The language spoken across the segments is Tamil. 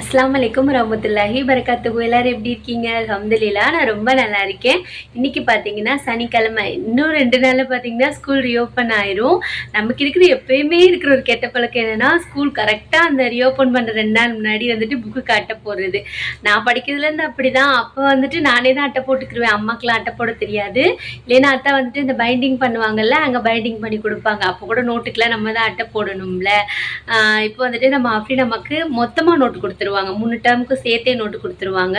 அஸ்லாம் வலைக்கம் ரஹமத்துல்லாஹி பரக்காத்துக்கு எல்லாரும் எப்படி இருக்கீங்க? அலமதுல்லா நான் ரொம்ப நல்லா இருக்கேன். இன்னைக்கு பார்த்தீங்கன்னா சனிக்கிழமை. இன்னும் ரெண்டு நாளில் பார்த்தீங்கன்னா ஸ்கூல் ரீஓப்பன் ஆயிரும். நமக்கு இருக்கிற எப்பயுமே இருக்கிற ஒரு கெட்ட பழக்கம் என்னன்னா ஸ்கூல் கரெக்டாக அந்த ரீஓப்பன் பண்ணுற ரெண்டு நாள் முன்னாடி வந்துட்டு புக்கு காட்ட போடுறது நான் படிக்கிறதுலேருந்து அப்படி தான் அப்போ வந்துட்டு நானே தான் அட்டை போட்டுக்கிருவேன். அம்மாக்கெலாம் அட்டை போட தெரியாது. இல்லைன்னா அத்தை வந்துட்டு இந்த பைண்டிங் பண்ணுவாங்கல்ல அங்கே பைண்டிங் பண்ணி கொடுப்பாங்க. அப்போ கூட நோட்டுக்கெலாம் நம்ம தான் அட்டை போடணும்ல. இப்போ வந்துட்டு நம்ம அப்படி நமக்கு மொத்தமாக நோட்டு கொடுத்து கொடுத்துருவாங்க. மூணு டேர்முக்கு சேர்த்தே நோட்டு கொடுத்துருவாங்க.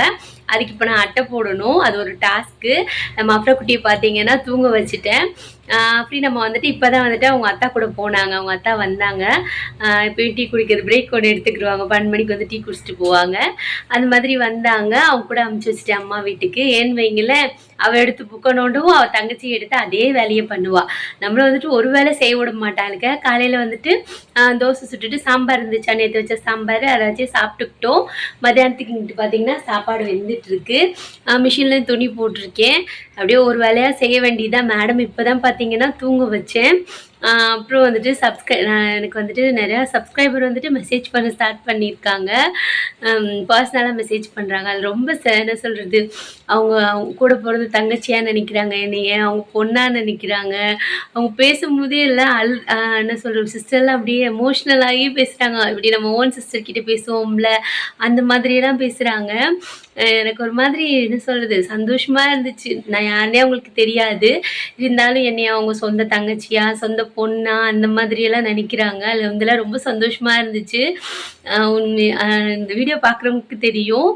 அதுக்கு இப்போ நான் அட்டை போடணும். அது ஒரு டாஸ்க்கு நம்ம அப்புறம் குட்டியை பார்த்தீங்கன்னா தூங்க வச்சுட்டேன். அப்படி நம்ம வந்துட்டு இப்போ தான் வந்துட்டு அவங்க அத்தா கூட போனாங்க. அவங்க அத்தா வந்தாங்க. இப்போ டீ குடிக்கிறது பிரேக் ஒன்று எடுத்துக்கிடுவாங்க. பன்னெண்டு மணிக்கு வந்து டீ குடிச்சிட்டு போவாங்க. அந்த மாதிரி வந்தாங்க. அவங்க கூட அமுச்சு வச்சுட்டேன் அம்மா வீட்டுக்கு. ஏன்னு வைங்களேன் அவள் எடுத்து புக்கை அவள் தங்கச்சி எடுத்து அதே வேலையை பண்ணுவாள் நம்மளும் வந்துட்டு ஒரு வேளை செய்ய விட மாட்டாளுங்க காலையில் வந்துட்டு தோசை சுட்டுட்டு சாம்பார் இருந்துச்சா. நேற்று வச்ச சாம்பார் அதை வச்சு சாப்பிட்டுக்கிட்டோம். மத்தியானத்துக்கு இங்கிட்டு பார்த்தீங்கன்னா சாப்பாடு வெந்து இருக்கு மிஷினில் துணி போட்டிருக்கேன். அப்படியே ஒரு வேலையாக செய்ய வேண்டியதான் மேடம் இப்போ தான் பார்த்தீங்கன்னா தூங்க வச்சேன். அப்புறம் வந்துட்டு சப்ஸ்கிரை எனக்கு வந்துட்டு நிறையா சப்ஸ்கிரைபர் வந்துட்டு மெசேஜ் பண்ண ஸ்டார்ட் பண்ணியிருக்காங்க பர்சனலாக மெசேஜ் பண்ணுறாங்க அது ரொம்ப ச- என்ன சொல்கிறது அவங்க அவங்க கூட பிறந்த தங்கச்சியாக நினைக்கிறாங்க. என்னைய அவங்க பொண்ணாக நினைக்கிறாங்க. அவங்க பேசும்போதே எல்லாம் அல் என்ன சொல்கிறது சிஸ்டர்லாம் அப்படியே எமோஷ்னலாகி பேசுகிறாங்க இப்படி நம்ம ஓன் சிஸ்டர் கிட்டே பேசுவோம்ல. அந்த மாதிரியெல்லாம் பேசுகிறாங்க எனக்கு ஒரு மாதிரி என்ன சொல்கிறது சந்தோஷமாக இருந்துச்சு. நான் யாருனே அவங்களுக்கு தெரியாது. இருந்தாலும் என்னை அவங்க சொந்த தங்கச்சியாக சொந்த பொண்ணா அந்த மாதிரியெல்லாம் நினைக்கிறாங்க. அதில் வந்துலாம் ரொம்ப சந்தோஷமாக இருந்துச்சு. உண்மை இந்த வீடியோ பார்க்குறவங்களுக்கு தெரியும்.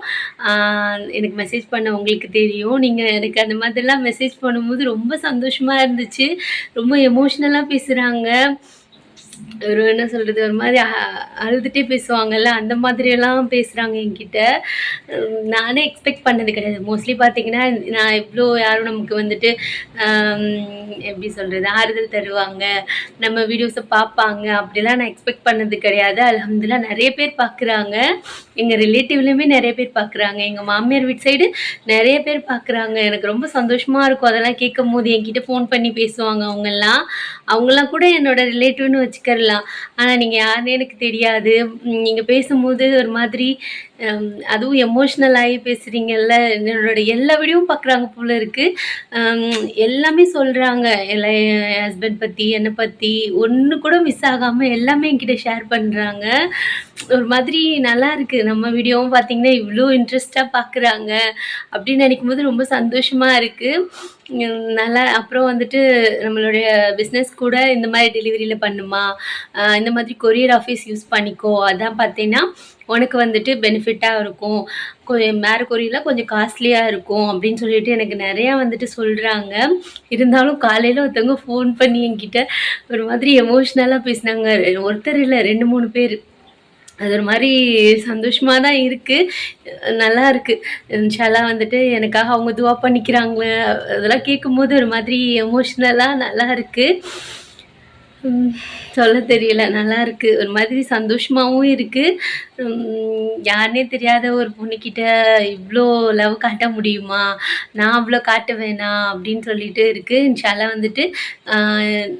எனக்கு மெசேஜ் பண்ண உங்களுக்கு தெரியும். நீங்கள் எனக்கு அந்த மாதிரிலாம் மெசேஜ் பண்ணும்போது ரொம்ப சந்தோஷமாக இருந்துச்சு. ரொம்ப எமோஷ்னலாக பேசுகிறாங்க ஒரு என்ன சொல்கிறது ஒரு மாதிரி அ- அழுதுகிட்டே பேசுவாங்கல்ல அந்த மாதிரியெல்லாம் பேசுகிறாங்க என்கிட்ட. நானே எக்ஸ்பெக்ட் பண்ணது கிடையாது. மோஸ்ட்லி பார்த்தீங்கன்னா நான் இவ்வளோ யாரும் நமக்கு வந்துட்டு எப்படி சொல்கிறது ஆறுதல் தருவாங்க நம்ம வீடியோஸை பார்ப்பாங்க அப்படிலாம் நான் எக்ஸ்பெக்ட் பண்ணது கிடையாது. அலமதுலாம் நிறைய பேர் பார்க்குறாங்க எங்கள் ரிலேட்டிவ்லேயுமே நிறைய பேர் பார்க்குறாங்க எங்கள் மாமியார் வீட்டு சைடு நிறைய பேர் பார்க்குறாங்க எனக்கு ரொம்ப சந்தோஷமாக இருக்கும் அதெல்லாம் கேட்கும் போது என்கிட்ட ஃபோன் பண்ணி பேசுவாங்க அவங்கெல்லாம். அவங்களாம் கூட என்னோட ரிலேட்டிவ்னு சொல்லலாம். ஆனால் நீங்கள் யாருன்னு எனக்கு தெரியாது. நீங்கள் பேசும்போது ஒரு மாதிரி அதுவும் எமோஷ்னல் ஆகி பேசுகிறீங்கல்ல என்னோட எல்லா வீடியோவும் பார்க்குறாங்க போல இருக்குது எல்லாமே சொல்கிறாங்க எல்லா என் ஹஸ்பண்ட் பற்றி என்னை பற்றி ஒன்று கூட மிஸ் ஆகாமல் எல்லாமே என்கிட்ட ஷேர் பண்ணுறாங்க ஒரு மாதிரி நல்லா இருக்குது நம்ம வீடியோவும் பார்த்திங்கன்னா இவ்வளோ இன்ட்ரெஸ்டாக பார்க்குறாங்க அப்படின்னு நினைக்கும் போது ரொம்ப சந்தோஷமாக இருக்குது நல்லா அப்புறம் வந்துட்டு நம்மளுடைய பிஸ்னஸ் கூட இந்த மாதிரி டெலிவரியில் பண்ணுமா? இந்த மாதிரி கொரியர் ஆஃபீஸ் யூஸ் பண்ணிக்கோ. அதான் பார்த்தீங்கன்னா உனக்கு வந்துட்டு பெனிஃபிட்டாக இருக்கும். மேர கொரியரில் கொஞ்சம் காஸ்ட்லியாக இருக்கும் அப்படின்னு சொல்லிட்டு எனக்கு நிறையா வந்துட்டு சொல்கிறாங்க இருந்தாலும் காலையில் ஒருத்தவங்க ஃபோன் பண்ணி என்கிட்ட ஒரு மாதிரி எமோஷ்னலாக பேசினாங்க. ஒருத்தர் இல்லை ரெண்டு மூணு பேர். அது ஒரு மாதிரி சந்தோஷமாக தான் இருக்குது நல்லா இருக்குது இன்ஷால்லா வந்துட்டு எனக்காக அவங்க துவா பண்ணிக்கிறாங்க அதெல்லாம் கேட்கும்போது ஒரு மாதிரி எமோஷ்னலாக நல்லா இருக்குது சொல்ல தெரியல. நல்லா இருக்கு ஒரு மாதிரி சந்தோஷமாகவும் இருக்கு. யாருனே தெரியாத ஒரு பொண்ணுக்கிட்ட இவ்வளோ லவ் காட்ட முடியுமா? நான் அவ்வளோ காட்டுவேனா அப்படின்னு சொல்லிட்டு இருக்கு. இன்ஷால்லா வந்துட்டு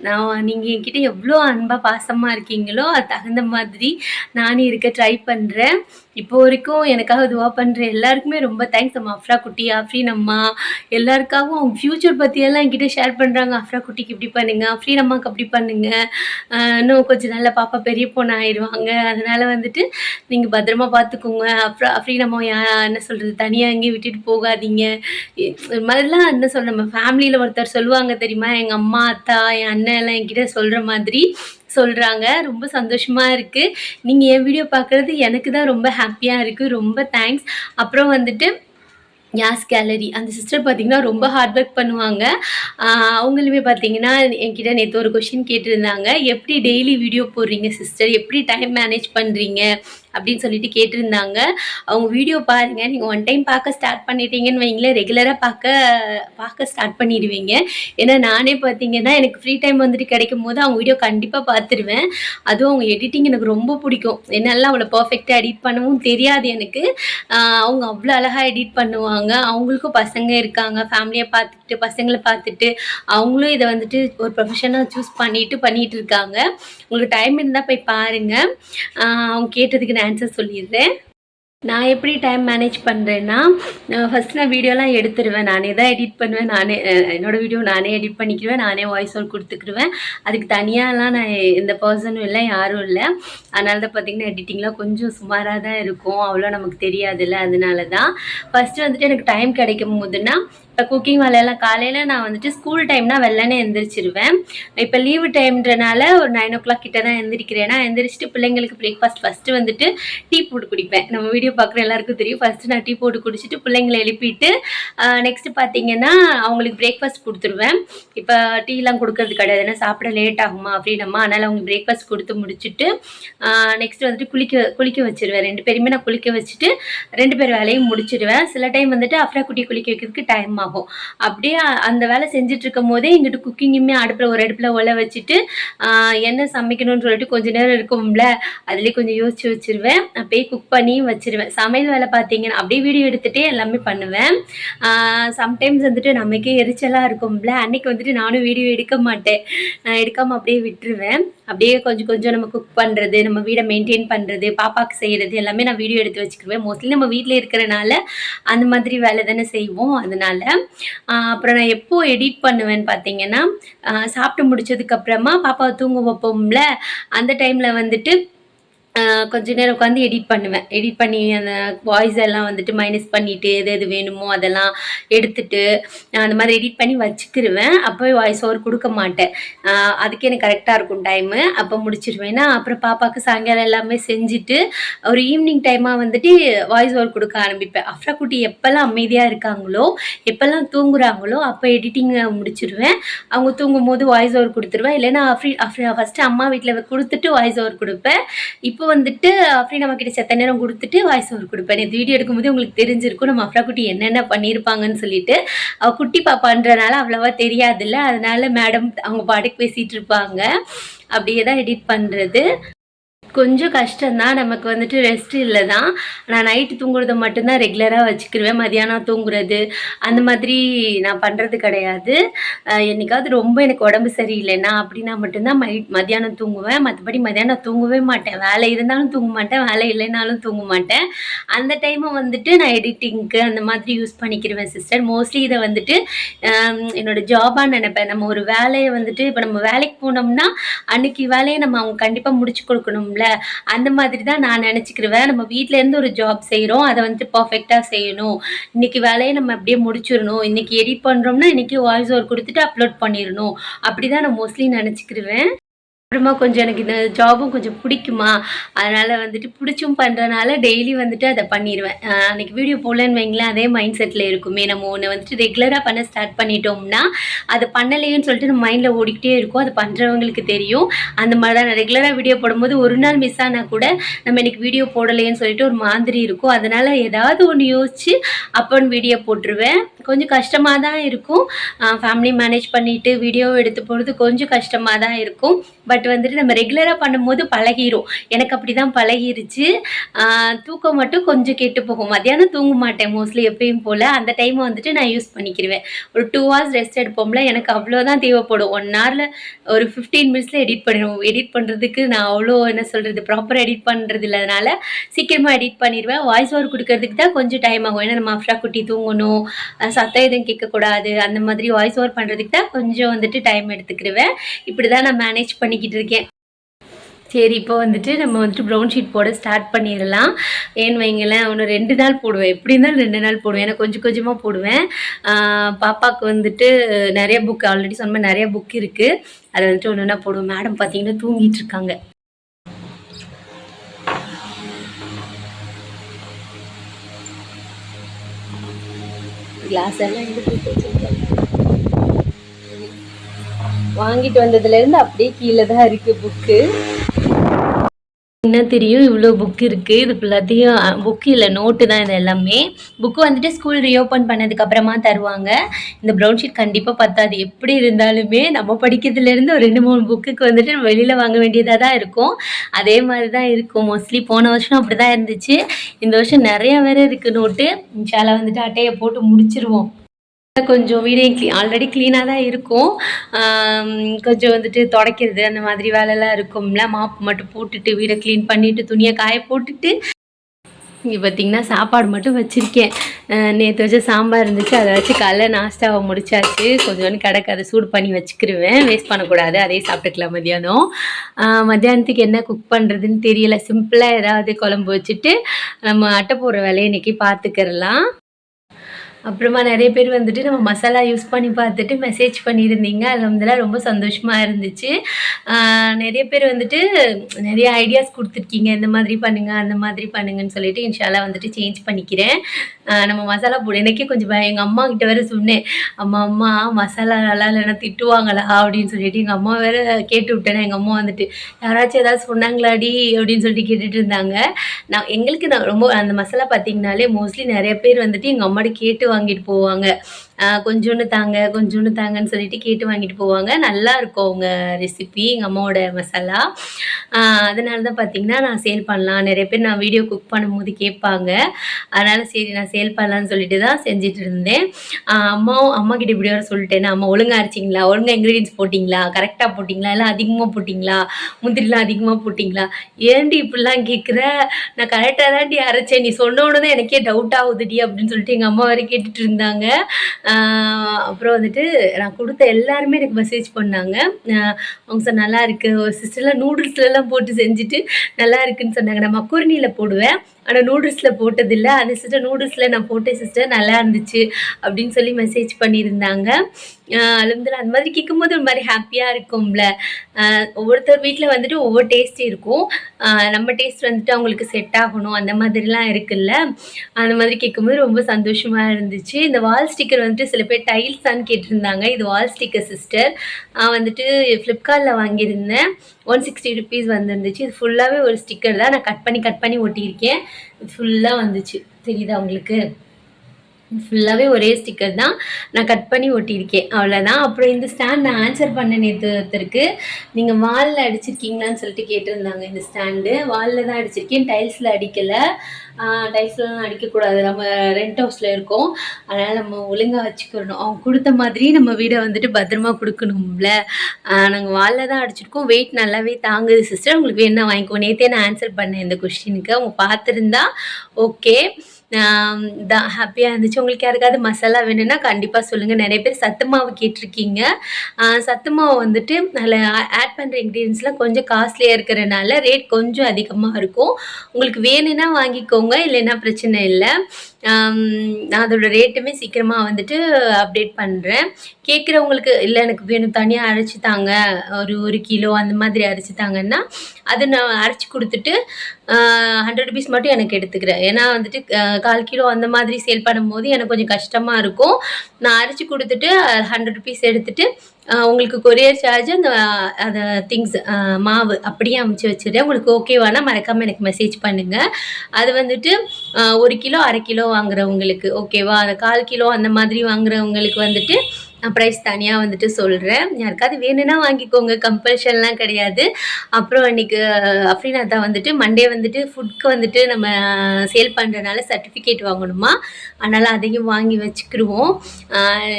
நான் நீங்கள் என்கிட்ட எவ்வளோ அன்பாக பாசமாக இருக்கீங்களோ அது தகுந்த மாதிரி நானும் இருக்க ட்ரை பண்ணுறேன் இப்போ வரைக்கும் எனக்காக துவா பண்ணுற எல்லாருக்குமே ரொம்ப தேங்க்ஸ் நம்ம அஃப்ரா குட்டி ஆஃப்ரீன் அம்மா. எல்லாருக்காகவும் அவங்க ஃப்யூச்சர் பற்றியெல்லாம் என்கிட்ட ஷேர் பண்ணுறாங்க அஃப்ரா குட்டிக்கு இப்படி பண்ணுங்க அஃப்ரீன் அம்மாவுக்கு அப்படி பண்ணுங்க. இன்னும் கொஞ்சம் நல்ல பாப்பா பெரிய பொண்ணு ஆயிடுவாங்க. அதனால் வந்துட்டு நீங்கள் பத்திரமா பார்த்துக்கோங்க அஃப்ரா அஃப்ரீன் அம்மா யா என்ன சொல்கிறது தனியாக எங்கேயும் விட்டுட்டு போகாதீங்க. இது மாதிரிலாம் என்ன சொல்ற நம்ம ஃபேமிலியில் ஒருத்தர் சொல்லுவாங்க தெரியுமா? எங்கள் அம்மா அத்தா என் அண்ணன் எல்லாம் என்கிட்ட சொல்கிற மாதிரி சொல்கிறாங்க ரொம்ப சந்தோஷமாக இருக்குது நீங்கள் என் வீடியோ பார்க்குறது எனக்கு தான் ரொம்ப ஹாப்பியாக இருக்குது ரொம்ப தேங்க்ஸ் அப்புறம் வந்துட்டு யாஸ் கேலரி அந்த சிஸ்டர் பார்த்தீங்கன்னா ரொம்ப ஹார்ட் ஒர்க் பண்ணுவாங்க. அவங்களுமே பார்த்தீங்கன்னா என்கிட்ட நேற்று ஒரு கொஷின் கேட்டிருந்தாங்க. எப்படி டெய்லி வீடியோ போடுறீங்க சிஸ்டர் எப்படி டைம் மேனேஜ் பண்ணுறீங்க அப்படின்னு சொல்லிட்டு கேட்டிருந்தாங்க. அவங்க வீடியோ பாருங்க. நீங்கள் ஒன் டைம் பார்க்க ஸ்டார்ட் பண்ணிட்டீங்கன்னு வைங்களேன். ரெகுலராக பார்க்க பார்க்க ஸ்டார்ட் பண்ணிடுவீங்க. ஏன்னா நானே பார்த்தீங்கன்னா எனக்கு ஃப்ரீ டைம் வந்துட்டு கிடைக்கும் போது அவங்க வீடியோ கண்டிப்பாக பார்த்துருவேன். அதுவும் அவங்க எடிட்டிங் எனக்கு ரொம்ப பிடிக்கும். என்னெல்லாம் அவ்வளோ பர்ஃபெக்டாக எடிட் பண்ணவும் தெரியாது எனக்கு. அவங்க அவ்வளோ அழகாக எடிட் பண்ணுவாங்க. அவங்களுக்கும் பசங்க இருக்காங்க. ஃபேமிலியை பார்த்துட்டு பசங்களை பார்த்துட்டு அவங்களும் இதை வந்துட்டு ஒரு ப்ரொஃபஷனாக சூஸ் பண்ணிட்டு பண்ணிட்டு இருக்காங்க. உங்களுக்கு டைம் இருந்தால் போய் பாருங்கள் அவங்க கேட்டதுக்கு நான் ஆன்சர் சொல்லிடுறேன். நான் எப்படி டைம் மேனேஜ் பண்ணுறேன்னா ஃபஸ்ட் நான் வீடியோலாம் எடுத்துருவேன். நானே தான் எடிட் பண்ணுவேன். நானே என்னோடய என்னோட வீடியோ நானே எடிட் பண்ணிக்கிடுவேன் நானே வாய்ஸ் ஓவர் கொடுத்துக்கிடுவேன் அதுக்கு தனியாலாம் நான் எந்த பர்சனும் இல்லை யாரும் இல்லை. அதனால தான் பார்த்தீங்கன்னா எடிட்டிங்லாம் கொஞ்சம் சுமாராக தான் இருக்கும். அவ்வளோ நமக்கு தெரியாதுல்ல. அதனால தான். ஃபஸ்ட்டு வந்துட்டு எனக்கு டைம் கிடைக்கும் போதுன்னா குக்கிங் வேலையெல்லாம் காலையில் நான் வந்துட்டு ஸ்கூல் டைம்னா வெள்ளனே எந்திரிச்சிருவேன். இப்போ லீவு டைம்ன்றனால ஒரு நைன் ஓ கிளாக் கிட்ட தான் எந்திரிக்கிறேன்னா எந்திரிச்சிட்டு பிள்ளைங்களுக்கு பிரேக்ஃபாஸ்ட் ஃபஸ்ட்டு வந்துட்டு டீ போட்டு குடிப்பேன். நம்ம வீடியோ பார்க்குற எல்லாருக்கும் தெரியும். ஃபஸ்ட்டு நான் டீ போட்டு குடிச்சிட்டு பிள்ளைங்களை எழுப்பிட்டு நெக்ஸ்ட்டு பார்த்தீங்கன்னா அவங்களுக்கு பிரேக்ஃபாஸ்ட் கொடுத்துருவேன். இப்போ டீலாம் கொடுக்கறது கிடையாது. ஏன்னா சாப்பிட லேட் ஆகுமா? அப்படின்னம்மா. அதனால் அவங்க பிரேக்ஃபாஸ்ட் கொடுத்து முடிச்சுட்டு நெக்ஸ்ட் வந்துட்டு குளிக்க குளிக்க வச்சிருவேன். ரெண்டு பேருமே நான் குளிக்க வச்சுட்டு ரெண்டு பேர் வேலையும் முடிச்சிடுவேன் சில டைம் வந்துட்டு அஃப்ரா குட்டி குளிக்க வைக்கிறதுக்கு டைம் ஆகும். ஆகும். அப்படியே அந்த வேலை செஞ்சுட்டு இருக்கும் போதே இங்கிட்டு குக்கிங்குமே அடுப்பில் ஒரு அடுப்பில் ஒலை வச்சுட்டு என்ன சமைக்கணும்னு சொல்லிட்டு கொஞ்ச நேரம் இருக்கும்ல அதுலேயே கொஞ்சம் யோசிச்சு வச்சிருவேன். அப்படியே குக் பண்ணியும் வச்சிருவேன். சமையல் வேலை பார்த்தீங்கன்னா அப்படியே வீடியோ எடுத்துகிட்டே எல்லாமே பண்ணுவேன். சம்டைம்ஸ் வந்துட்டு நமக்கே எரிச்சலாக இருக்கும்ல அன்னைக்கு வந்துட்டு நானும் வீடியோ எடுக்க மாட்டேன். நான் எடுக்காமல் அப்படியே விட்டுருவேன். அப்படியே கொஞ்சம் கொஞ்சம் நம்ம குக் பண்ணுறது நம்ம வீடை மெயின்டைன் பண்ணுறது பாப்பாக்கு செய்கிறது எல்லாமே நான் வீடியோ எடுத்து வச்சுக்கிருவேன். மோஸ்ட்லி நம்ம வீட்டில் இருக்கிறனால அந்த மாதிரி வேலை தானே செய்வோம். அதனால் அப்புறம் நான் எப்போ எடிட் பண்ணுவேன்னு பார்த்தீங்கன்னா சாப்பிட்டு முடிச்சதுக்கப்புறமா பாப்பாவை தூங்க வைப்போம்ல அந்த டைமில் வந்துட்டு கொஞ்ச நேரம் உட்காந்து எடிட் பண்ணுவேன். எடிட் பண்ணி அந்த வாய்ஸ் எல்லாம் வந்துட்டு மைனஸ் பண்ணிவிட்டு எது எது வேணுமோ அதெல்லாம் எடுத்துட்டு அந்த மாதிரி எடிட் பண்ணி வச்சுக்கிருவேன். அப்போ வாய்ஸ் ஓவர் கொடுக்க மாட்டேன். அதுக்கு எனக்கு கரெக்டாக இருக்கும் டைமு அப்போ முடிச்சிருவேன்னா அப்புறம் பாப்பாவுக்கு சாயங்காலம் எல்லாமே செஞ்சுட்டு ஒரு ஈவினிங் டைமாக வந்துட்டு வாய்ஸ் ஓவர் கொடுக்க ஆரம்பிப்பேன். அஃப்ரா குட்டி எப்போல்லாம் அமைதியாக இருக்காங்களோ எப்போல்லாம் தூங்குறாங்களோ அப்போ எடிட்டிங்கை முடிச்சிருவேன். அவங்க தூங்கும் போது வாய்ஸ் ஓவர் கொடுத்துருவேன். இல்லைன்னா அஃப்ரி அஃப்ரி ஃபஸ்ட்டு அம்மா வீட்டில் கொடுத்துட்டு வாய்ஸ் ஓவர் கொடுப்பேன். இப்போ வந்துட்டு அப்படி நம்ம கிட்ட செத்த நேரம் கொடுத்துட்டு வாய்ஸ் ஓவர் கொடுப்பேன். இந்த வீடியோ எடுக்கும்போது உங்களுக்கு தெரிஞ்சிருக்கும் நம்ம அஃப்ரா குட்டி என்னென்ன பண்ணியிருப்பாங்கன்னு சொல்லிட்டு. அவ குட்டி பாப்பான்றனால அவ்வளோவா தெரியாதுல்ல அதனால மேடம் அவங்க பாட்டுக்கு பேசிகிட்டு இருப்பாங்க. அப்படியே தான் எடிட் பண்ணுறது கொஞ்சம் கஷ்டம்தான். நமக்கு வந்துட்டு ரெஸ்ட் இல்லை தான் நான் நைட்டு தூங்குறத மட்டும்தான் ரெகுலராக வச்சுக்கிருவேன். மதியானம் தூங்குறது அந்த மாதிரி நான் பண்ணுறது கிடையாது. என்றைக்காவது ரொம்ப எனக்கு உடம்பு சரியில்லைன்னா அப்படின்னா மட்டும்தான் மை மதியானம் தூங்குவேன். மற்றபடி மதியானம் தூங்கவே மாட்டேன். வேலை இருந்தாலும் தூங்க மாட்டேன். வேலை இல்லைனாலும் தூங்க மாட்டேன். அந்த டைமை வந்துட்டு நான் எடிட்டிங்க்கு அந்த மாதிரி யூஸ் பண்ணிக்கிருவேன் சிஸ்டர் மோஸ்ட்லி இதை வந்துட்டு என்னோட ஜாபாக நினைப்பேன். நம்ம ஒரு வேலையை வந்துட்டு இப்போ நம்ம வேலைக்கு போனோம்னா அன்னைக்கு வேலையை நம்ம அவங்க கண்டிப்பாக முடிச்சு கொடுக்கணும்ல அந்த மாதிரி தான் நான் நினச்சிக்கிருவேன். நம்ம வீட்டிலேருந்து இருந்து ஒரு ஜாப் செய்கிறோம் அதை வந்துட்டு பர்ஃபெக்டாக செய்யணும். இன்னைக்கு வேலையை நம்ம அப்படியே முடிச்சிடணும். இன்னைக்கு எடிட் பண்ணுறோம்னா இன்னைக்கு வாய்ஸ் ஓவர் கொடுத்துட்டு அப்லோட் பண்ணிடணும். அப்படி தான் நான் மோஸ்ட்லி நினச்சிக்கிருவேன். அப்புறமா கொஞ்சம் எனக்கு இந்த ஜாபும் கொஞ்சம் பிடிக்குமா? அதனால் வந்துட்டு பிடிச்சும் பண்ணுறனால டெய்லி வந்துட்டு அதை பண்ணிடுவேன் அன்றைக்கி வீடியோ போடலன்னு வைங்களேன் அதே மைண்ட் செட்டில் இருக்குமே. நம்ம ஒன்று வந்துட்டு ரெகுலராக பண்ண ஸ்டார்ட் பண்ணிட்டோம்னா அது பண்ணலையேன்னு சொல்லிட்டு நம்ம மைண்டில் ஓடிக்கிட்டே இருக்கும். அது பண்ணுறவங்களுக்கு தெரியும். அந்த மாதிரி தான் நான் ரெகுலராக வீடியோ போடும்போது ஒரு நாள் மிஸ் ஆனால் கூட நம்ம இன்னைக்கு வீடியோ போடலையேன்னு சொல்லிட்டு ஒரு மாதிரி இருக்கும். அதனால் ஏதாவது ஒன்று யோசித்து அப்போன்னு வீடியோ போட்டுருவேன். கொஞ்சம் கஷ்டமாக தான் இருக்கும். ஃபேமிலி மேனேஜ் பண்ணிவிட்டு வீடியோ எடுத்து போகிறது கொஞ்சம் கஷ்டமாக தான் இருக்கும். பட் வந்துட்டு நம்ம ரெகுலராக பண்ணும்போது பழகிரும். எனக்கு அப்படி தான் பழகிருச்சு தூக்கம் மட்டும் கொஞ்சம் கெட்டு போகும். மத்தியானம் தூங்க மாட்டேன் மோஸ்ட்லி எப்பயும் போல். அந்த டைமை வந்துட்டு நான் யூஸ் பண்ணிக்கிருவேன். ஒரு டூ ஹவர்ஸ் ரெஸ்ட் எடுப்போம்ல எனக்கு அவ்வளோதான் தேவைப்படும். ஒன் ஹவரில் ஒரு ஃபிஃப்டீன் மினிட்ஸில் எடிட் பண்ணிடுவோம் எடிட் பண்ணுறதுக்கு நான் அவ்வளோ என்ன சொல்கிறது ப்ராப்பராக எடிட் பண்ணுறது இல்லாதனால சீக்கிரமாக எடிட் பண்ணிடுவேன் வாய்ஸ் ஓவர் கொடுக்கறதுக்கு தான் கொஞ்சம் டைம் ஆகும். ஏன்னா நம்ம அஃப்ரா குட்டி தூங்கணும். சத்தம் எதுவும் கேட்கக்கூடாது. அந்த மாதிரி வாய்ஸ் ஓவர் பண்ணுறதுக்கு தான் கொஞ்சம் வந்துட்டு டைம் எடுத்துக்கிருவேன். இப்படி தான் நான் மேனேஜ் பண்ணிக்கிட்டு இருக்கேன். சரி இப்போ வந்துட்டு நம்ம வந்துட்டு ப்ரௌன் ஷீட் போட ஸ்டார்ட் பண்ணிடலாம். ஏன்னு வைங்களேன் ஒன்று ரெண்டு நாள் போடுவேன். எப்படி இருந்தாலும் ரெண்டு நாள் போடுவேன். ஏன்னா கொஞ்சம் கொஞ்சமாக போடுவேன். பாப்பாவுக்கு வந்துட்டு நிறைய புக் ஆல்ரெடி சொன்ன மாதிரி நிறைய புக் இருக்குது அதை வந்துட்டு ஒன்று ஒன்றா போடுவேன். மேடம் பார்த்தீங்கன்னா தூங்கிட்டு இருக்காங்க. கிளாஸ் எல்லாம் எங்க வச்சுருக்காங்க வாங்கிட்டு வந்ததுலேருந்து அப்படியே கீழே தான் இருக்குது புக்கு என்ன தெரியும்? இவ்வளோ புக் இருக்குது இது ஃபுல்லாத்தையும் புக்கு இல்லை நோட்டு தான் இது எல்லாமே. புக்கு வந்துட்டு ஸ்கூல் ரீஓப்பன் பண்ணதுக்கப்புறமா தருவாங்க. இந்த ப்ரௌன் ஷீட் கண்டிப்பாக பத்தாது. எப்படி இருந்தாலுமே நம்ம படிக்கிறதுலேருந்து ஒரு ரெண்டு மூணு புக்குக்கு வந்துட்டு வெளியில் வாங்க வேண்டியதாக தான் இருக்கும். அதே மாதிரி தான் இருக்கும். மோஸ்ட்லி போன வருஷம் அப்படி தான் இருந்துச்சு. இந்த வருஷம் நிறைய வேறு இருக்குது நோட்டு இன்ஷால்லா வந்துட்டு அட்டையை போட்டு முடிச்சிருவோம். கொஞ்சம் வீடே க்ளீ ஆல்ரெடி க்ளீனாக தான் இருக்கும். கொஞ்சம் வந்துட்டு துடைக்கிறது அந்த மாதிரி வேலைலாம் இருக்கும்ல. மாப்பு மட்டும் போட்டுட்டு வீடை க்ளீன் பண்ணிட்டு துணியை காய போட்டுட்டு. இங்கே பார்த்தீங்கன்னா சாப்பாடு மட்டும் வச்சுருக்கேன். நேற்று வச்ச சாம்பார் இருந்துச்சு. அதை வச்சு காலைல நாஸ்டாவை முடிச்சாச்சு. கொஞ்சோண்டு கிடக்கு அதை சூடு பண்ணி வச்சுக்கிருவேன். வேஸ்ட் பண்ணக்கூடாது. அதே சாப்பிட்டுக்கலாம் மத்தியானம். மத்தியானத்துக்கு என்ன குக் பண்ணுறதுன்னு தெரியல. சிம்பிளாக ஏதாவது குழம்பு வச்சுட்டு நம்ம அட்டை போடுற வேலையை இன்றைக்கி பார்த்துக்கிறலாம். அப்புறமா நிறைய பேர் வந்துட்டு நம்ம மசாலா யூஸ் பண்ணி பார்த்துட்டு மெசேஜ் பண்ணியிருந்தீங்க. அலமதுல்லாம் ரொம்ப சந்தோஷமாக இருந்துச்சு. நிறைய பேர் வந்துட்டு நிறைய ஐடியாஸ் கொடுத்துருக்கீங்க. இந்த மாதிரி பண்ணுங்கள் அந்த மாதிரி பண்ணுங்கன்னு சொல்லிட்டு இன்ஷால்லா வந்துட்டு சேஞ்ச் பண்ணிக்கிறேன். நம்ம மசாலா போடு. எனக்கே கொஞ்சம் பயம். எங்கள் அம்மா கிட்ட வேறு சொன்னேன். அம்மா அம்மா மசாலா நல்லா இல்லைன்னா திட்டுவாங்களா அப்படின்னு சொல்லிட்டு எங்கள் அம்மா வேற கேட்டு விட்டேன். எங்கள் அம்மா வந்துட்டு யாராச்சும் ஏதாவது சொன்னாங்களாடி? அப்படின்னு சொல்லிட்டு கேட்டுட்டு இருந்தாங்க. நான் எங்களுக்கு நான் ரொம்ப அந்த மசாலா பார்த்தீங்கனாலே மோஸ்ட்லி நிறைய பேர் வந்துட்டு எங்கள் அம்மாட்ட கேட்டு வாங்கிட்டு போவாங்க. கொஞ்சோண்டு தாங்க கொஞ்சோண்டு தாங்கன்னு சொல்லிட்டு கேட்டு வாங்கிட்டு போவாங்க. நல்லா இருக்கும் அவங்க ரெசிபி எங்கள் அம்மாவோட மசாலா அதனால தான் பார்த்தீங்கன்னா நான் சேல் பண்ணலாம். நிறைய பேர் நான் வீடியோ குக் பண்ணும்போது கேட்பாங்க. அதனால் சரி நான் சேல் பண்ணலான்னு சொல்லிட்டு தான் செஞ்சுட்டு இருந்தேன். அம்மாவும் அம்மா கிட்ட இப்படி வர சொல்லிட்டேன். அம்மா ஒழுங்கா அரைச்சிங்களா? ஒழுங்காக இன்க்ரீடியன்ஸ் போட்டிங்களா? கரெக்டாக போட்டிங்களா? இல்லை அதிகமாக போட்டிங்களா? முந்திரிலாம் அதிகமாக போட்டிங்களா? ஏன்டி இப்படிலாம் கேட்குற நான் கரெக்டாக தான்டி அரைச்சேன். நீ சொன்ன உடனே எனக்கே டவுட் ஆகுதுடி அப்படின்னு சொல்லிட்டு எங்கள் அம்மா வரை கேட்டுட்டு இருந்தாங்க. அப்புறம் வந்துட்டு நான் கொடுத்த எல்லாருமே எனக்கு மெசேஜ் பண்ணாங்க. அவங்க சார் நல்லா இருக்கு. ஒரு சிஸ்டர்லாம் நூடுல்ஸ்லலாம் போட்டு செஞ்சுட்டு நல்லா இருக்குன்னு சொன்னாங்க. நான் மக்குரணியில் போடுவேன். ஆனால் நூடுல்ஸில் போட்டதில்லை அந்த சிஸ்டர் நூடுல்ஸில் நான் போட்டேன் சிஸ்டர் நல்லா இருந்துச்சு. அப்படின்னு சொல்லி மெசேஜ் பண்ணியிருந்தாங்க. அலமதுல அந்த மாதிரி கேட்கும்போது ஒரு மாதிரி ஹாப்பியாக இருக்கும்ல. ஒவ்வொருத்தர் வீட்டில் வந்துட்டு ஒவ்வொரு டேஸ்ட் இருக்கும். நம்ம டேஸ்ட் வந்துட்டு அவங்களுக்கு செட் ஆகணும். அந்த மாதிரிலாம் இருக்குல்ல. அந்த மாதிரி கேட்கும்போது ரொம்ப சந்தோஷமாக இருந்துச்சு. இந்த வால் ஸ்டிக்கர் வந்துட்டு சில பேர் டைல்ஸான்னு கேட்டிருந்தாங்க. இது வால் ஸ்டிக்கர் சிஸ்டர் வந்துட்டு ஃப்ளிப்கார்ட்டில் வாங்கியிருந்தேன். ஒன் சிக்ஸ்டி ருபீஸ் வந்துருந்துச்சு. இது ஃபுல்லாகவே ஒரு ஸ்டிக்கர் தான். நான் கட் பண்ணி கட் பண்ணி ஒட்டியிருக்கேன். இது ஃபுல்லாக வந்துச்சு. தெரியுதா உங்களுக்கு? ஃபுல்லாகவே ஒரே ஸ்டிக்கர் தான் நான் கட் பண்ணி ஒட்டியிருக்கேன். அவ்வளோதான் அப்புறம் இந்த ஸ்டாண்ட் நான் ஆன்சர் பண்ண நேற்று ஒருத்தருக்கு நீங்கள் வாலில் அடிச்சிருக்கீங்களான்னு சொல்லிட்டு கேட்டிருந்தாங்க இந்த ஸ்டாண்டு வாலில் தான் அடிச்சிருக்கேன். டைல்ஸில் அடிக்கலை. டைல்ஸ்லாம் அடிக்கக்கூடாது நம்ம ரெண்ட் ஹவுஸில் இருக்கோம். அதனால் நம்ம ஒழுங்காக வச்சுக்கிறணும் அவங்க கொடுத்த மாதிரி நம்ம வீடை வந்துட்டு பத்திரமா கொடுக்கணும்ல. நாங்கள் வாலில் தான் அடிச்சிருக்கோம். வெயிட் நல்லாவே தாங்குது சிஸ்டர் உங்களுக்கு வேணா வாங்கிக்கோ. நேற்றே நான் ஆன்சர் பண்ணேன் இந்த கொஸ்டினுக்கு அவங்க பார்த்துருந்தா ஓகே தான் ஹாப்பியாக இருந்துச்சு. உங்களுக்கு யாருக்காவது மசாலா வேணும்னா கண்டிப்பாக சொல்லுங்கள் நிறைய பேர் சத்து மாவு கேட்டிருக்கீங்க. சத்து மாவு வந்துட்டு அதில் ஆட் பண்ணுற இன்க்ரீடியன்ஸ்லாம் கொஞ்சம் காஸ்ட்லியாக இருக்கிறனால ரேட் கொஞ்சம் அதிகமாக இருக்கும். உங்களுக்கு வேணும்னா வாங்கிக்கோங்க. இல்லைன்னா பிரச்சனை இல்லை. நான் அதோட ரேட்டுமே சீக்கிரமாக வந்துட்டு அப்டேட் பண்ணுறேன் கேட்குறவங்களுக்கு இல்லை எனக்கு வேணும் தனியாக அரைச்சி தாங்க. ஒரு ஒரு கிலோ அந்த மாதிரி அரைச்சி தாங்கன்னா அது நான் அரைச்சி கொடுத்துட்டு ஹண்ட்ரட் ருபீஸ் மட்டும் எனக்கு எடுத்துக்கிறேன். ஏன்னா வந்துட்டு கால் கிலோ அந்த மாதிரி சேல் பண்ணும்போது எனக்கு கொஞ்சம் கஷ்டமாக இருக்கும். நான் அரைச்சி கொடுத்துட்டு ஹண்ட்ரட் ருபீஸ் எடுத்துகிட்டு உங்களுக்கு கொரியர் சார்ஜ் அந்த அதை அந்த திங்ஸ் மாவு அப்படியே அமுச்சு வச்சுருக்கேன் உங்களுக்கு ஓகேவானா மறக்காமல் எனக்கு மெசேஜ் பண்ணுங்கள் அது வந்துட்டு ஒரு கிலோ அரை கிலோ வாங்குறவங்களுக்கு ஓகேவா அந்த கால் கிலோ அந்த மாதிரி வாங்குறவங்களுக்கு வந்துட்டு ப்ரைஸ் தனியாக வந்துட்டு சொல்கிறேன் யாருக்காவது வேணும்னா வாங்கிக்கோங்க. கம்பல்ஷன்லாம் கிடையாது. அப்புறம் அன்றைக்கி அப்படின்னா தான் வந்துட்டு மண்டே வந்துட்டு ஃபுட்க்கு வந்துட்டு நம்ம சேல் பண்ணுறனால சர்டிஃபிகேட் வாங்கணுமா? அதனால் அதையும் வாங்கி வச்சுக்கிடுவோம்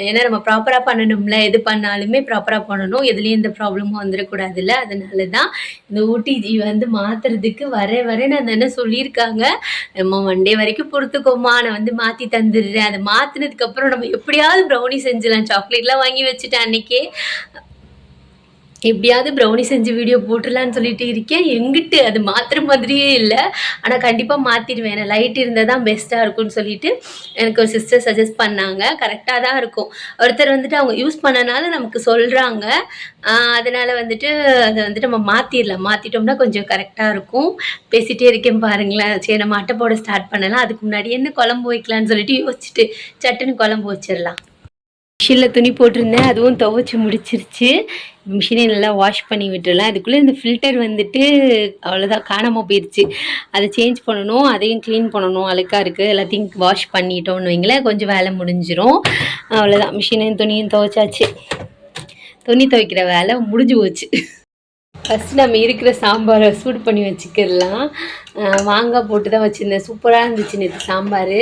ஏன்னா நம்ம ப்ராப்பராக பண்ணணும்ல. எது பண்ணாலுமே ப்ராப்பராக பண்ணணும். எதுலேயும் எந்த ப்ராப்ளமும் வந்துடக்கூடாதுல்ல. அதனால தான் இந்த ஊட்டி வந்து மாற்றுறதுக்கு வர வர நான் என்ன சொல்லியிருக்காங்க. நம்ம மண்டே வரைக்கும் பொறுத்துக்கோமா நான் வந்து மாற்றி தந்துடுறேன். அதை மாற்றினதுக்கப்புறம் நம்ம எப்படியாவது ப்ரௌனி செஞ்சலாம் சாப்பிட்டு சாக்லேட்லாம் வாங்கி வச்சுட்டேன் அன்னைக்கே. எப்படியாவது ப்ரௌனி செஞ்சு வீடியோ போட்டுடலான்னு சொல்லிட்டு இருக்கேன். எங்கிட்டு? அது மாத்திர மாதிரியே இல்லை. ஆனால் கண்டிப்பாக மாற்றிடுவேன் லைட் இருந்தால் தான் பெஸ்ட்டாக இருக்கும்னு சொல்லிட்டு எனக்கு ஒரு சிஸ்டர் சஜஸ்ட் பண்ணாங்க. கரெக்டாக தான் இருக்கும். ஒருத்தர் வந்துட்டு அவங்க யூஸ் பண்ணனால நமக்கு சொல்கிறாங்க அதனால் வந்துட்டு அதை வந்துட்டு நம்ம மாற்றிடலாம் மாற்றிட்டோம்னா கொஞ்சம் கரெக்டாக இருக்கும். பேசிகிட்டே இருக்கேன் பாருங்களேன். சரி நம்ம அட்டை போட ஸ்டார்ட் பண்ணலாம். அதுக்கு முன்னாடி என்ன குழம்பு வைக்கலான்னு சொல்லிட்டு யோசிச்சுட்டு சட்டுன்னு குழம்பு வச்சிடலாம். மிஷினில் துணி போட்டிருந்தேன் அதுவும் துவைச்சி முடிச்சிருச்சு. மிஷினை நல்லா வாஷ் பண்ணி விட்டுறலாம். அதுக்குள்ளே இந்த ஃபில்டர் வந்துட்டு அவ்வளோதான் காணாமல் போயிடுச்சு அதை சேஞ்ச் பண்ணணும் அதையும் க்ளீன் பண்ணணும். அழுக்காக இருக்குது எல்லாத்தையும் வாஷ் பண்ணிட்டோம்னு வைங்களேன். கொஞ்சம் வேலை முடிஞ்சிடும் அவ்வளோதான் மிஷினையும் துணியும் துவைச்சாச்சு. துணி துவைக்கிற வேலை முடிஞ்சு போச்சு. ஃபஸ்ட் நம்ம இருக்கிற சாம்பாரை சூடு பண்ணி வச்சுக்கிடலாம். மாங்காய் போட்டு தான் வச்சுருந்தேன். சூப்பராக இருந்துச்சு நேற்று சாம்பார்.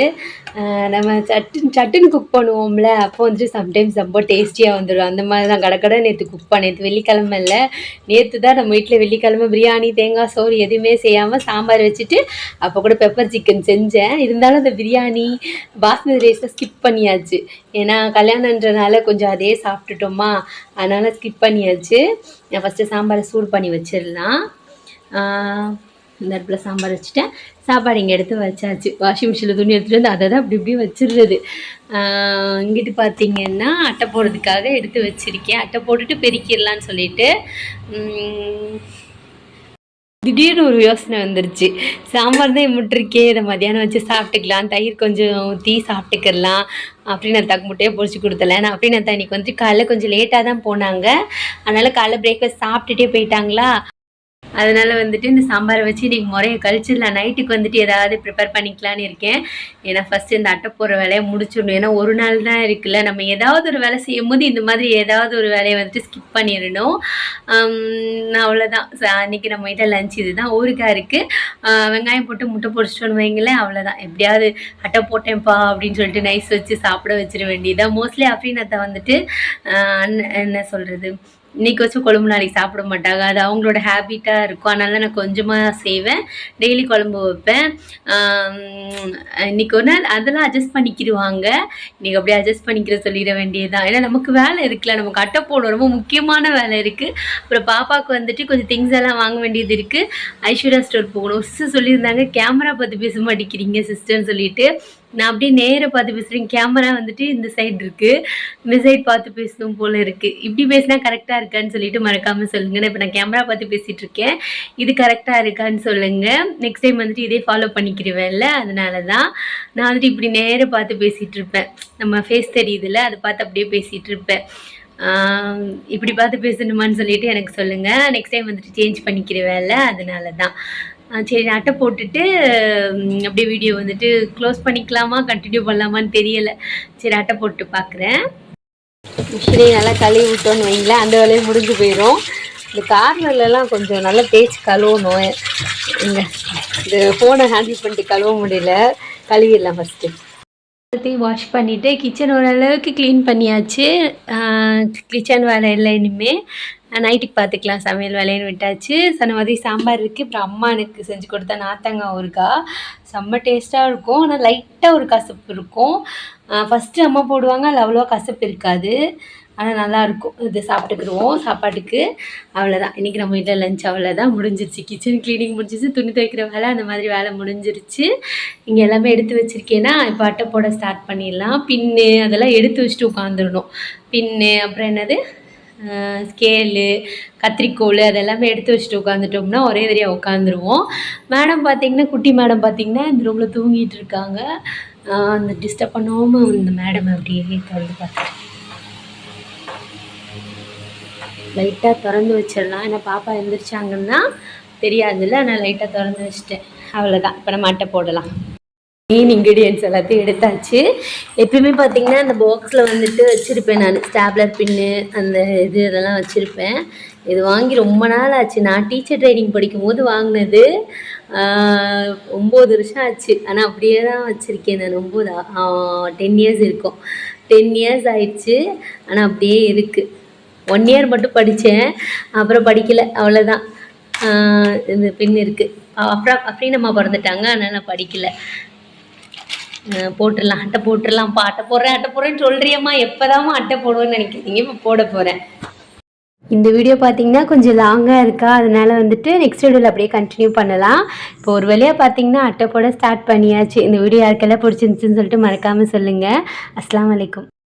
நம்ம சட்டுன்னு சட்டுன்னு குக் பண்ணுவோம்ல அப்போ வந்துட்டு சம்டைம்ஸ் ரொம்ப டேஸ்டியாக வந்துடும். அந்த மாதிரி தான் கடை நேற்று குக் பண்ணேன். நேற்று வெள்ளிக்கிழமை இல்லை. நேற்று தான் நம்ம வீட்டில் வெள்ளிக்கிழமை பிரியாணி தேங்காய் சோறு எதுவுமே செய்யாமல் சாம்பார் வச்சுட்டு அப்போ கூட பெப்பர் சிக்கன் செஞ்சேன். இருந்தாலும் அந்த பிரியாணி பாஸ்மதி ரைஸில் ஸ்கிப் பண்ணியாச்சு. ஏன்னா கல்யாணன்றனால கொஞ்சம் அதே சாப்பிட்டுட்டோமா. அதனால் ஸ்கிப் பண்ணியாச்சு. நான் ஃபஸ்ட்டு சாம்பாரை சூடு பண்ணி வச்சிடலாம். இந்த அடுப்பில் சாம்பார் வச்சுட்டேன். சாப்பாடு இங்கே எடுத்து வச்சாச்சு. வாஷிங் மிஷினில் துணி எடுத்துகிட்டு வந்து அதை தான் அப்படி இப்படி வச்சிடுறது. இங்கிட்டு பார்த்தீங்கன்னா அட்டை போடுறதுக்காக எடுத்து வச்சுருக்கேன். அட்டை போட்டுட்டு பெருக்கிடலான்னு சொல்லிட்டு திடீர்னு ஒரு யோசனை வந்துருச்சு. சாம்பார் தான் இம்முட்டிருக்கே இதை மத்தியானம் வச்சு சாப்பிட்டுக்கலாம். தயிர் கொஞ்சம் ஊற்றி சாப்பிட்டுக்கலாம். அப்படின்னு நான் தக்கு முட்டையே பொறிச்சு கொடுத்தல. நான் அப்படின்னு தான் இன்றைக்கி வந்துட்டு காலைல கொஞ்சம் லேட்டாக தான் போனாங்க. அதனால் காலைல பிரேக்ஃபாஸ்ட் சாப்பிட்டுட்டே போயிட்டாங்களா? அதனால் வந்துட்டு இந்த சாம்பாரை வச்சு இன்றைக்கி முறையை கழிச்சிடலாம். நைட்டுக்கு வந்துட்டு ஏதாவது ப்ரிப்பேர் பண்ணிக்கலான்னு இருக்கேன். ஏன்னா ஃபஸ்ட்டு இந்த அட்டை போடுற வேலையை முடிச்சிடணும். ஏன்னா ஒரு நாள் தான் இருக்குல்ல. நம்ம ஏதாவது ஒரு வேலை செய்யும் போது இந்த மாதிரி ஏதாவது ஒரு வேலையை வந்துட்டு ஸ்கிப் பண்ணிடணும். நான் அவ்வளோதான் ச- அன்னைக்கு நம்ம வீட்டில் லஞ்ச் இதுதான். ஊறுகாய் இருக்குது வெங்காயம் போட்டு முட்டை பொரிச்சிட்டோன்னு வைங்களேன். அவ்வளோதான் எப்படியாவது அட்டை போட்டேன்ப்பா அப்படின்னு சொல்லிட்டு நைஸ் வச்சு சாப்பிட வச்சிட வேண்டியதான் மோஸ்ட்லி அப்படின்னத்தை வந்துட்டு அண்ணன் என்ன சொல்கிறது இன்னைக்கு வச்சு குழம்பு நாளைக்கு சாப்பிட மாட்டாங்க. அது அவங்களோட ஹேபிட்டாக இருக்கும். அதனால நான் கொஞ்சமாக செய்வேன். டெய்லி குழம்பு வைப்பேன். இன்றைக்கி இன்னைக்கு ஒரு நாள் அதெல்லாம் அட்ஜஸ்ட் பண்ணிக்கிடுவாங்க இன்னைக்கு அப்படியே அட்ஜஸ்ட் பண்ணிக்கிற சொல்லிட வேண்டியதுதான். ஏன்னா நமக்கு வேலை இருக்குல்ல. நமக்கு அட்டை போட ரொம்ப முக்கியமான வேலை இருக்குது அப்புறம் பாப்பாவுக்கு வந்துட்டு கொஞ்சம் திங்ஸ் எல்லாம் வாங்க வேண்டியது இருக்குது ஐஸ்வர்யா ஸ்டோர் போகணும். சிஸ்டர் சொல்லியிருந்தாங்க. கேமரா பார்த்து பேச மாட்டேங்கிறீங்க சிஸ்டர்னு சொல்லிட்டு. நான் அப்படியே நேராக பார்த்து பேசுகிறேன் கேமரா வந்துட்டு இந்த சைடு இருக்குது இந்த சைடு பார்த்து பேசணும் போல இருக்குது இப்படி பேசினா கரெக்டாக இருக்கான்னு சொல்லிட்டு மறக்காமல் சொல்லுங்கள் நான் இப்போ நான் கேமரா பார்த்து பேசிகிட்டு இருக்கேன். இது கரெக்டாக இருக்கான்னு சொல்லுங்கள் நெக்ஸ்ட் டைம் வந்துட்டு இதே ஃபாலோ பண்ணிக்கிடுவேன்ல அதனால தான் நான் வந்துட்டு இப்படி நேராக பார்த்து பேசிகிட்டு இருப்பேன். நம்ம ஃபேஸ் தெரியுதுல்ல அதை பார்த்து அப்படியே பேசிகிட்டு இருப்பேன். இப்படி பார்த்து பேசணுமான்னு சொல்லிட்டு எனக்கு சொல்லுங்கள் நெக்ஸ்ட் டைம் வந்துட்டு சேஞ்ச் பண்ணிக்கிடுவேன்ல அதனால தான் சரி அட்டை போட்டுட்டு அப்படியே வீடியோ வந்துட்டு க்ளோஸ் பண்ணிக்கலாமா? கண்டினியூ பண்ணலாமான்னு தெரியலை. சரி அட்டை போட்டு பார்க்குறேன் மிஷினை நல்லா கழுவி விட்டோன்னு வைங்களேன். அந்த வேலையும் முடிஞ்சு போயிடும் இந்த கார்னர்லலாம் கொஞ்சம் நல்லா தேய்ச்சி கழுவணும். இங்கே இந்த ஃபோனை ஹேண்டில் பண்ணிட்டு கழுவ முடியல. கழுவிடலாம் ஃபஸ்ட்டு எல்லாத்தையும் வாஷ் பண்ணிவிட்டு கிச்சன் ஓரளவுக்கு க்ளீன் பண்ணியாச்சு. கிச்சன் வேலை இல்லை இனிமேல் நைட்டுக்கு பார்த்துக்கலாம் சமையல் வேலைன்னு விட்டாச்சு. சொன்ன மாதிரி சாம்பார் இருக்குது அப்புறம் அம்மா எனக்கு செஞ்சு கொடுத்தா நாத்தங்காய் ஊறுகாய் செம்ம டேஸ்ட்டாக இருக்கும். ஆனால் லைட்டாக ஒரு கசப்பு இருக்கும். ஃபஸ்ட்டு அம்மா போடுவாங்க அதில் அவ்வளோவா கசப்பு இருக்காது. ஆனால் நல்லாயிருக்கும். இது சாப்பிட்டுக்குருவோம் சாப்பாட்டுக்கு. அவ்வளோதான் இன்றைக்கி நம்ம வீட்டில் லஞ்ச் அவ்வளோதான் முடிஞ்சிருச்சு. கிச்சன் க்ளீனிங் முடிஞ்சிச்சு துணி துவைக்கிற வேலை அந்த மாதிரி வேலை முடிஞ்சிருச்சு. இங்கே எல்லாமே எடுத்து வச்சுருக்கேன்னா இப்போ அட்டை போட ஸ்டார்ட் பண்ணிடலாம். பின்னு அதெல்லாம் எடுத்து வச்சுட்டு உட்காந்துடணும் பின்னு அப்புறம் என்னது? ஸ்கேலு கத்திரிக்கோல் அதெல்லாமே எடுத்து வச்சுட்டு உட்காந்துட்டோம்னா ஒரே வரியாக உட்காந்துருவோம் மேடம் பார்த்தீங்கன்னா குட்டி மேடம் பார்த்தீங்கன்னா இந்த ரூமில் தூங்கிட்டு இருக்காங்க. அந்த டிஸ்டர்ப் பண்ணாமல் இந்த மேடம் அப்படியே திறந்து பார்த்துட்டு லைட்டாக திறந்து வச்சிடலாம். ஏன்னா பாப்பா எழுந்திரிச்சாங்கன்னா தெரியாதுல்ல. நான் லைட்டாக திறந்து வச்சிட்டேன். அவ்வளோதான் இப்போ நம்ம அட்டை போடலாம். மெயின் இன்க்ரீடியன்ஸ் எல்லாத்தையும் எடுத்தாச்சு. எப்பயுமே பார்த்தீங்கன்னா அந்த பாக்ஸில் வந்துட்டு வச்சுருப்பேன் நான். ஸ்டாப்லர் பின்னு அந்த இது இதெல்லாம் வச்சுருப்பேன். இது வாங்கி ரொம்ப நாள் ஆச்சு. நான் டீச்சர் ட்ரைனிங் படிக்கும்போது வாங்கினது ஒம்பது வருஷம் ஆச்சு. ஆனால் அப்படியே தான் வச்சுருக்கேன் நான். ஒம்பது டென் இயர்ஸ் இருக்கும். டென் இயர்ஸ் ஆயிடுச்சு. ஆனால் அப்படியே இருக்குது ஒன் இயர் மட்டும் படித்தேன் அப்புறம் படிக்கலை. அவ்வளோதான் இந்த பின் இருக்குது அப்புறம் அஃப்ரீன் அம்மா பிறந்துட்டாங்க. அதனால் நான் படிக்கலை. போட்டுடலாம் அட்டை போட்டுடலாம் இப்போ அட்டை போடுறேன் அட்டை போடுறேன்னு சொல்கிறியம்மா எப்போதாம்மா அட்டை போடுவேன்னு நினைக்கிறீங்க? இப்போ போட போகிறேன் இந்த வீடியோ பார்த்தீங்கன்னா கொஞ்சம் லாங்காக இருக்கா அதனால வந்துட்டு நெக்ஸ்ட் வீடியோவில் அப்படியே கண்டினியூ பண்ணலாம். இப்போ ஒரு வழியாக பார்த்தீங்கன்னா அட்டை போட ஸ்டார்ட் பண்ணியாச்சு. இந்த வீடியோ யாருக்கெல்லாம் பிடிச்சிருந்துச்சின்னு சொல்லிட்டு மறக்காமல் சொல்லுங்கள் அஸ்லாம் அலைக்கும்